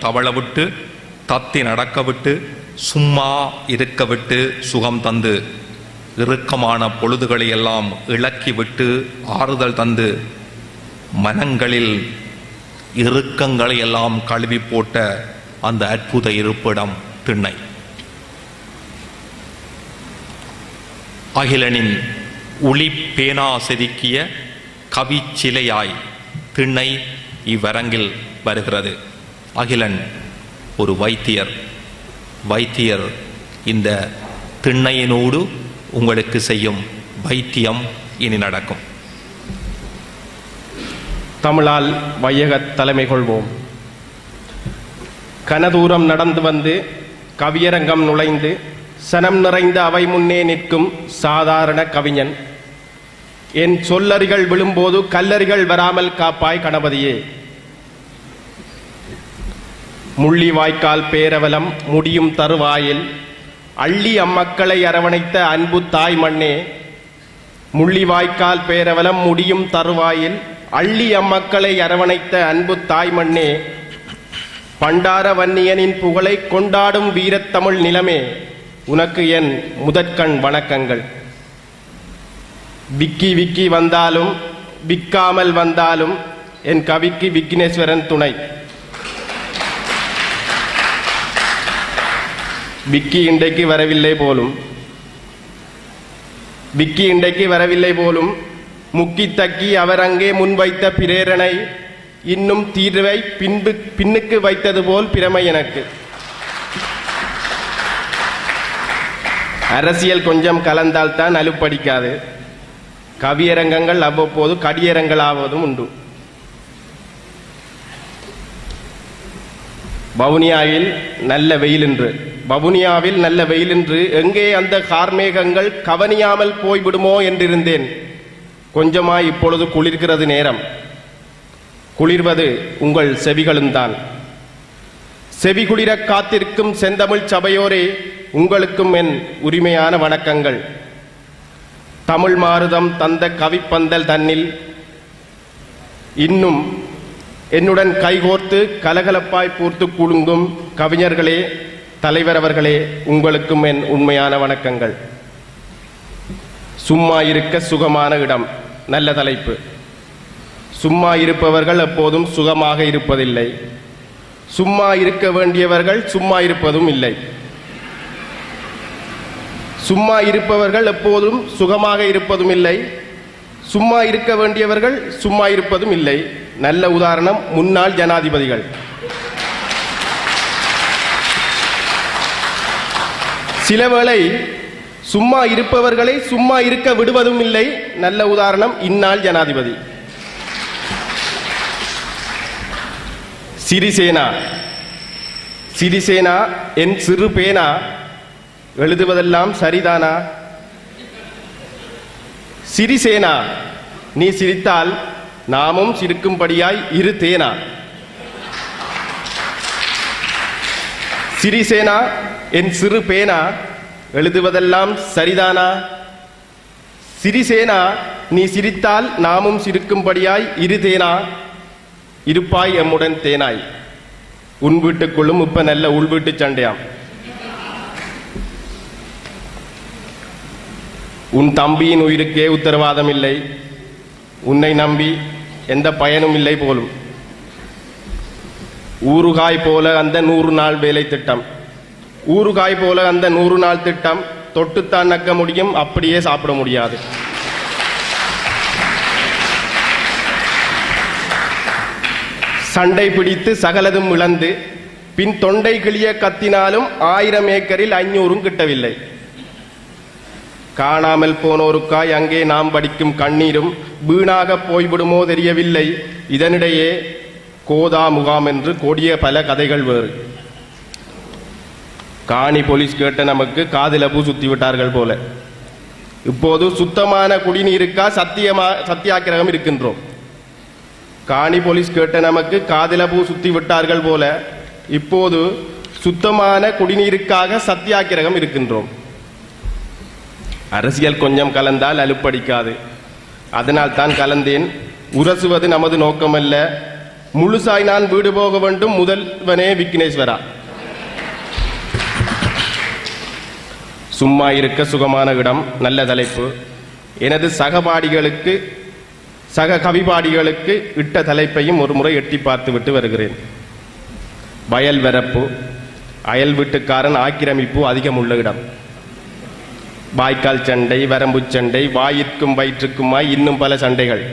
தவள விட்டு தத்தி நடக்க விட்டு சும்மா இருக்க விட்டு சுகம் தந்து இறுக்கமான பொழுதுகளை எல்லாம் இழக்கி விட்டு ஆறுதல் தந்து மனங்களில் இறுக்கங்களை எல்லாம் கழுவி போட்ட அந்த அற்புத இருப்பிடம் திண்ணை. அகிலனின் ஒளி பேனா செதுக்கிய கவி சிலையாய் திண்ணை இவ்வரங்கில் வருகிறது. அகிலன் ஒரு வைத்தியர். வைத்தியர் இந்த திண்ணையினோடு உங்களுக்கு செய்யும் வைத்தியம் இனி நடக்கும். தமிழால் வையகத் தலைமை கொள்வோம். கனதூரம் நடந்து வந்து கவியரங்கம் நுழைந்து சனம் நிறைந்த அவை முன்னே நிற்கும் சாதாரண கவிஞன். என் சொல்லறிகள் விழும்போது கல்லறிகள் வராமல் காப்பாய் கணபதியே. முள்ளி வாய்க்கால் பேரவலம் முடியும் தருவாயில் அள்ளி அம்மக்களை அரவணைத்த அன்பு தாய் மண்ணே முள்ளிவாய்க்கால் பேரவலம் முடியும் தருவாயில் அள்ளி அம்மக்களை அரவணைத்த அன்பு தாய் மண்ணே பண்டார வன்னியனின் புகழை கொண்டாடும் வீரத்தமிழ் நிலமே உனக்கு என் முதற்கண் வணக்கங்கள். விக்கி விக்கி வந்தாலும் விக்காமல் வந்தாலும் என் கவிக்கு விக்னேஸ்வரன் துணை. விக்கி இன்றைக்கு வரவில்லை போலும். விக்கி இன்றைக்கு வரவில்லை போலும். முக்கி தக்கி அவர் அங்கே முன்வைத்த பிரேரணை இன்னும் தீர்வை பின்பு பின்னுக்கு வைத்தது போல் பிரமை எனக்கு. அரசியல் கொஞ்சம் கலந்தால் தான் அலுப்படிக்காது கவியரங்கங்கள் அவ்வப்போது கடியரங்களாவதும் உண்டு. வவுனியாவில் நல்ல வெயில் என்று வவுனியாவில் நல்ல வெயில் என்று எங்கே அந்த கார்மேகங்கள் கவனியாமல் போய்விடுமோ என்றிருந்தேன். கொஞ்சமாய் இப்பொழுது குளிர்கிறது நேரம். குளிர்வது உங்கள் செவிகளும் தான் செவி குளிரக் காத்திருக்கும் செந்தமிழ் சபையோரே உங்களுக்கும் என் உரிமையான வணக்கங்கள். தமிழ் மாருதம் தந்த கவிப்பந்தல் தன்னில் இன்னும் என்னுடன் கைகோர்த்து கலகலப்பாய் பூர்த்து குலுங்கும் கவிஞர்களே தலைவர் அவர்களே உங்களுக்கும் என் உண்மையான வணக்கங்கள். சும்மா இருக்க சுகமான இடம் நல்ல தலைப்பு. சும்மா இருப்பவர்கள் எப்போதும் சுகமாக இருப்பதில்லை. சும்மா இருக்க வேண்டியவர்கள் சும்மா இருப்பதும் இல்லை. சும்மா இருப்பவர்கள் எப்போதும் சுகமாக இருப்பதும் இல்லை. சும்மா இருக்க வேண்டியவர்கள் சும்மா இருப்பதும் இல்லை. நல்ல உதாரணம் முன்னாள் ஜனாதிபதிகள். சிலவேளை சும்மா இருப்பவர்களை சும்மா இருக்க விடுவதும் இல்லை. நல்ல உதாரணம் இந்நாள் ஜனாதிபதி. சிறிசேனா. சிறிசேனா என் சிறு பேனா எழுதுவதெல்லாம் சரிதானா? சிறிசேனா நீ சிரித்தால் நாமும் சிரிக்கும்படியாய் இரு தேனா? சிறிசேனா என் சிறு பேனா எழுதுவதெல்லாம் சரிதானா? சிறிசேனா நீ சிரித்தால் நாமும் சிரிக்கும்படியாய் இரு தேனா இருப்பாய் எம்முடன் தேனாய். உன் வீட்டுக்குள்ளும் இப்ப நல்ல உள்வீட்டு சண்டையாம். உன் தம்பியின் உயிருக்கே உத்தரவாதம் இல்லை. உன்னை நம்பி எந்த பயனும் இல்லை போலும். ஊறுகாய் போல அந்த நூறு நாள் வேலை திட்டம். ஊறுகாய் போல அந்த நூறு நாள் திட்டம் தொட்டுத்தான் நக்க முடியும் அப்படியே சாப்பிட முடியாது. சண்டை பிடித்து சகலதும் இழந்து பின் தொண்டை கிளிய கத்தினாலும் ஆயிரம் ஏக்கரில் ஐநூறும் கிட்டவில்லை. காணாமல் போனோருக்காய் அங்கே நாம் படிக்கும் கண்ணீரும் வீணாக போய்விடுமோ தெரியவில்லை. இதனிடையே கோதா முகாம் என்று கொடிய பல கதைகள் வேறு. காணி போலீஸ் கேட்ட நமக்கு காதில பூ சுத்தி விட்டார்கள் போல. இப்போது சுத்தமான குடிநீருக்கா சத்தியமா சத்தியாக்கிரகம் இருக்கின்றோம். காணி போலீஸ் கேட்ட நமக்கு காதில பூ சுத்தி விட்டார்கள் போல இப்போது சுத்தமான குடிநீருக்காக சத்தியாக்கிரகம் இருக்கின்றோம். அரசியல் கொஞ்சம் கலந்தால் அலுப்படிக்காது. அதனால் தான் கலந்தேன். உரசுவது நமது நோக்கமல்ல. முழுசாய் நான் வீடு போக வேண்டும். முதல்வனே விக்னேஸ்வரா. சும்மா இருக்க சுகமான இடம் நல்ல தலைப்பு. எனது சகபாடிகளுக்கு சக கவிபாடிகளுக்கு இட்ட தலைப்பையும் ஒரு முறை எட்டி பார்த்துவிட்டு வருகிறேன். வயல் வரப்பு அயல் வீட்டுக்காரன் ஆக்கிரமிப்பு அதிகம் உள்ள இடம். வாய்க்கால் சண்டை வரம்பு சண்டை வாயிற்கும் வயிற்றுக்குமாய் இன்னும் பல சண்டைகள்.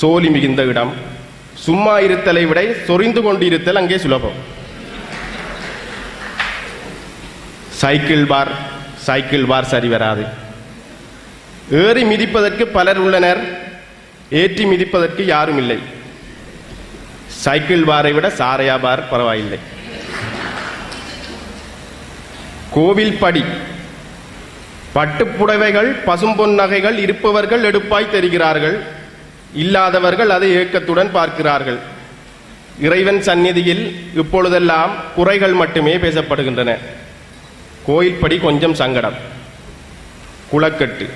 சோலி மிகுந்த இடம். சும்மா இருத்தலை விட சொரிந்து கொண்டிருத்தல் அங்கே சுலபம். சைக்கிள் பார் சைக்கிள் பார் சரி வராது. ஏறி மிதிப்பதற்கு பலர் உள்ளனர் ஏற்றி மிதிப்பதற்கு யாரும் இல்லை. சைக்கிள் பாரை விட சாரையா பார் பரவாயில்லை. கோவில் படி பட்டுப்புடவைகள் பசும்பொன் நகைகள் இருப்பவர்கள் எடுப்பாய் தெரிகிறார்கள். இல்லாதவர்கள் அதை ஏக்கத்துடன் பார்க்கிறார்கள். இறைவன் சந்நிதியில் இப்பொழுதெல்லாம் குறைகள் மட்டுமே பேசப்படுகின்றன. கோயில்படி கொஞ்சம் சங்கடம். குளக்கட்டு.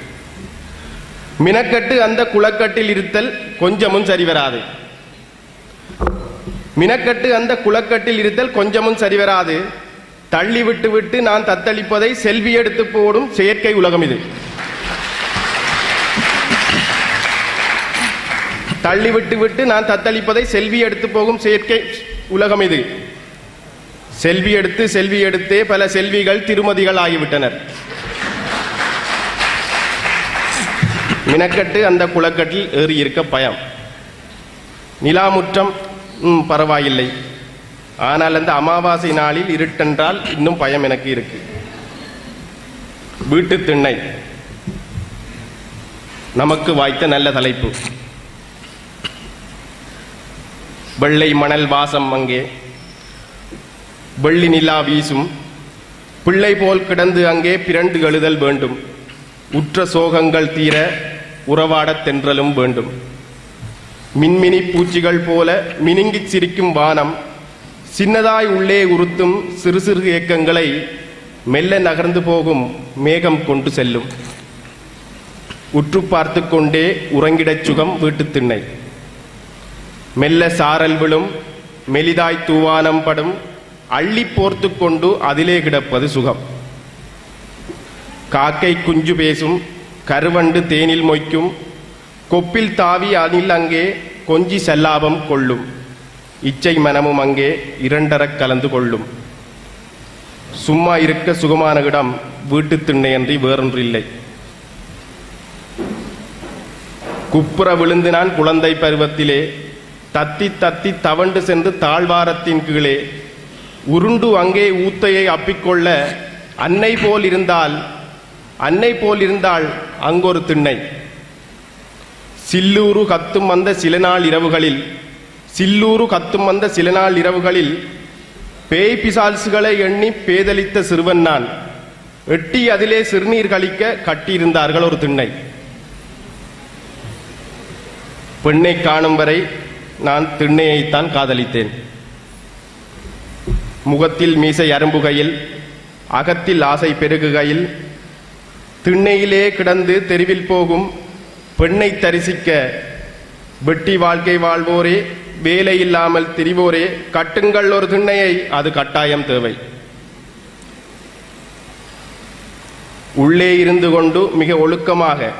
மினக்கட்டு அந்த குளக்கட்டில் இருத்தல் கொஞ்சமும் சரிவராது மினக்கட்டு அந்த குளக்கட்டில் இருத்தல் கொஞ்சமும் சரிவராது தள்ளி விட்டு விட்டு நான் தத்தளிப்பதை செல்வி எடுத்து போடும் செயற்கை உலகம் இது. தள்ளி விட்டு விட்டு நான் தத்தளிப்பதை செல்வி எடுத்து போகும் செயற்கை உலகம் இது. செல்வி எடுத்து செல்வி எடுத்தே பல செல்விகள் திருமதிகள் ஆகிவிட்டனர். மினக்கட்டு அந்த குளக்கட்டில் ஏறி இருக்க பயம். நிலாமுற்றம் பரவாயில்லை. ஆனால் அந்த அமாவாசை நாளில் இருட்டென்றால் இன்னும் பயம் எனக்கு இருக்கு. வீட்டு திண்ணை. நமக்கு வாய்த்த நல்ல தலைப்பு. வெள்ளை மணல் வாசம் அங்கே. வெள்ளி நிலா வீசும். பிள்ளை போல் கிடந்து அங்கே பிறண்டு எழுதல் வேண்டும். உற்ற சோகங்கள் தீர உறவாடத் தென்றலும் வேண்டும். மின்மினி பூச்சிகள் போல மினுங்கிச் சிரிக்கும் வானம் சின்னதாய் உள்ளே உறுத்தும் சிறு சிறு ஏக்கங்களை மெல்ல நகர்ந்து போகும் மேகம் கொண்டு செல்லும். உற்று பார்த்து கொண்டே உறங்கிடச் சுகம் வீட்டுத் திண்ணை. மெல்ல சாரல் விழும் மெலிதாய் தூவானம் படும் அள்ளி போர்த்து கொண்டு அதிலே கிடப்பது சுகம். காக்கை குஞ்சு பேசும் கருவண்டு தேனில் மொய்க்கும் கொப்பில் தாவி அதில் அங்கே கொஞ்சி செல்லாபம் கொள்ளும். இச்சை மனமும் அங்கே இரண்டரக் கலந்து கொள்ளும். சும்மா இருக்க சுகமான இடம் வீட்டுத் திண்ணையன்றி வேறொன்றில்லை. குப்புற விழுந்து நான் குழந்தை பருவத்திலே தத்தி தத்தி தவண்டு சென்று தாழ்வாரத்தின் கீழே உருண்டு அங்கே ஊத்தையை அப்பிக்கொள்ள அன்னை போல் இருந்தால் அன்னை போல் இருந்தால் அங்கொரு திண்ணை. சில்லூரு கத்தும் வந்த சில நாள் இரவுகளில் சில்லூரு கத்தும் வந்த சில நாள் இரவுகளில் பேய் பிசால்சுகளை எண்ணி பேதலித்த சிறுவன் நான். எட்டி அதிலே சிறுநீர் கழிக்க கட்டியிருந்தார்கள் ஒரு திண்ணை. பெண்ணை காணும் வரை நான் திண்ணையைத்தான் காதலித்தேன். முகத்தில் மீசை அரும்புகையில் அகத்தில் ஆசை பெருகுகையில் திண்ணையிலே கிடந்து தெருவில் போகும் பெண்ணை தரிசிக்க வெட்டி வாழ்க்கை வாழ்வோரே வேலை இல்லாமல் திரிவோரே கட்டுங்கள் ஒரு திண்ணையை அது கட்டாயம் தேவை. உள்ளே இருந்து கொண்டு மிக ஒழுக்கமாக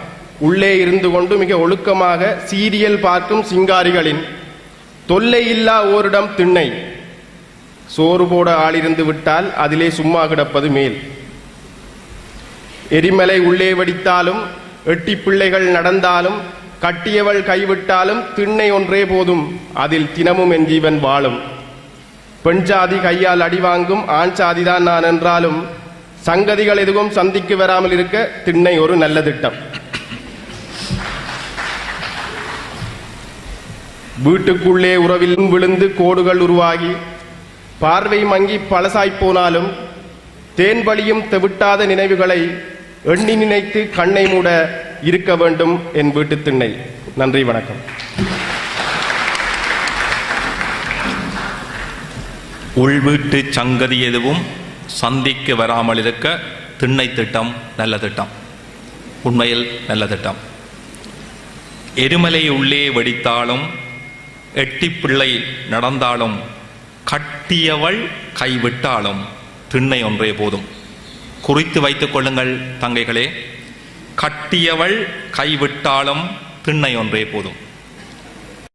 உள்ளே இருந்து கொண்டு மிக ஒழுக்கமாக சீரியல் பார்க்கும் சிங்காரிகளின் தொல்லை இல்லா ஓரிடம் திண்ணை. சோறு போட ஆளிருந்து விட்டால் அதிலே சும்மா கிடப்பது மேல். எரிமலை உள்ளே வடித்தாலும் எட்டி பிள்ளைகள் நடந்தாலும் கட்டியவள் கைவிட்டாலும் திண்ணை ஒன்றே போதும் அதில் தினமும் என் ஜீவன் வாழும். பெண் சாதி கையால் அடி வாங்கும் ஆண் சாதிதான் நான் என்றாலும் சங்கதிகள் எதுவும் சந்திக்கு வராமல் இருக்க திண்ணை ஒரு நல்ல திட்டம். வீட்டுக்குள்ளே உறவிலும் விழுந்து கோடுகள் உருவாகி பார்வை மங்கி பழசாய்ப்போனாலும் தேன் வழியும் தெவிட்டாத நினைவுகளை எண்ணி நினைத்து கண்ணை மூட இருக்க வேண்டும் என் வீட்டு திண்ணை. நன்றி வணக்கம். உள்வீட்டு சங்கதி எதுவும் சந்திக்கு வராமல் இருக்க திண்ணை திட்டம் நல்ல திட்டம். உண்மையில் நல்ல திட்டம். எரிமலை உள்ளே வெடித்தாலும் எட்டிப்பிள்ளை நடந்தாலும் கட்டியவள் கைவிட்டாலும் திண்ணை ஒன்றே போதும். குறித்து வைத்துக் கொள்ளுங்கள் தங்கைகளே. கட்டியவள் கைவிட்டாலும் திண்ணை ஒன்றே போதும்.